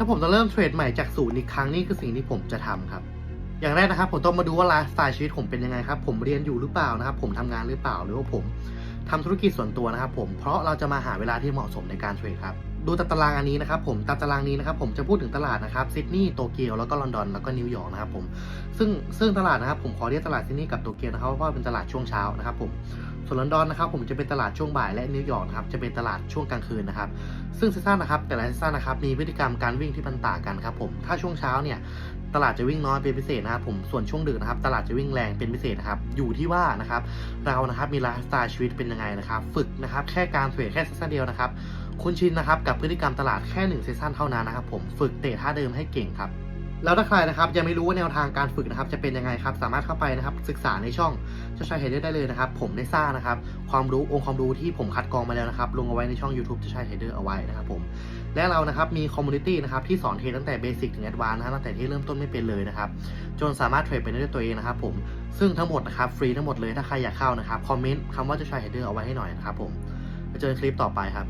ถ้าผมจะเริ่มเทรดใหม่จากศูนย์อีกครั้งนี่คือสิ่งที่ผมจะทำครับ อย่างแรกนะครับ ผมต้องมาดูว่าไลฟ์สไตล์ชีวิตผมเป็นยังไงครับ ผมเรียนอยู่หรือเปล่านะครับ ผมทำงานหรือเปล่าหรือว่าผม ทำธุรกิจส่วนตัวนะครับผมเพราะเราจะมาหาเวลาที่เหมาะสมในการเทรดครับดูตารางอันนี้นะครับผมตามตารางนี้นะครับผมจะพูดถึงตลาดนะครับซิดนีย์โตเกียวแล้วก็ลอนดอนแล้วก็นิวยอร์กนะครับผมซึ่งซึ่งตลาดนะครับผมขอเรียกตลาดซิดนีย์กับโตเกียวนะครับเพราะว่าเป็นตลาดช่วงเช้านะครับผมส่วนลอนดอนนะครับผมจะเป็นตลาดช่วงบ่ายและนิวยอร์กนะครับจะเป็นตลาดช่วงกลางคืนนะครับซึ่งซีซั่นนะครับแต่ละซีซั่นนะครับมีพฤติกรรมการวิ่งที่มันต่างกันครับผมถ้าช่วงเช้าเนี่ย ตลาดจะวิ่งน้อยเป็นพิเศษนะครับผมส่วนช่วงดึกนะครับตลาดจะวิ่งแรงเป็นพิเศษนะครับอยู่ที่ว่านะครับเรานะครับมีไลฟ์สไตล์ชีวิตเป็นยังไงนะครับฝึกนะครับแค่การเทรดแค่ซีซั่นเดียวนะครับคุณชินนะครับกับพฤติกรรมตลาดแค่หนึ่งซีซั่นเท่านั้นนะครับผมฝึกเตะท่าเดิมให้เก่งครับ แล้วถ้าใครนะครับยังไม่รู้ว่าแนวทางการฝึกนะครับจะเป็นยังไงครับ สามารถเข้าไปนะครับศึกษาในช่องเจ้าชายเฮดเดอร์ได้เลยนะครับ ผมได้สร้างนะครับความรู้องค์ความรู้ที่ผมคัดกรองมาแล้วนะครับลงเอาไว้ในช่อง YouTube เจ้าชายเฮดเดอร์เอาไว้นะครับผมและเรานะครับมีคอมมูนิตี้นะครับที่สอนเทรดตั้งแต่เบสิกถึงแอดวานซ์นะตั้งแต่ที่เริ่มต้นไม่เป็นเลยนะครับจนสามารถเทรดไปได้ด้วยตัวเองนะครับผมซึ่งทั้งหมดนะครับฟรีทั้งหมดเลยถ้าใครอยากเข้านะครับคอมเมนต์คำว่าเจ้าชายเฮดเดอร์เอาไว้ให้หน่อยนะครับผมไปเจอกันคลิปต่อไปครับ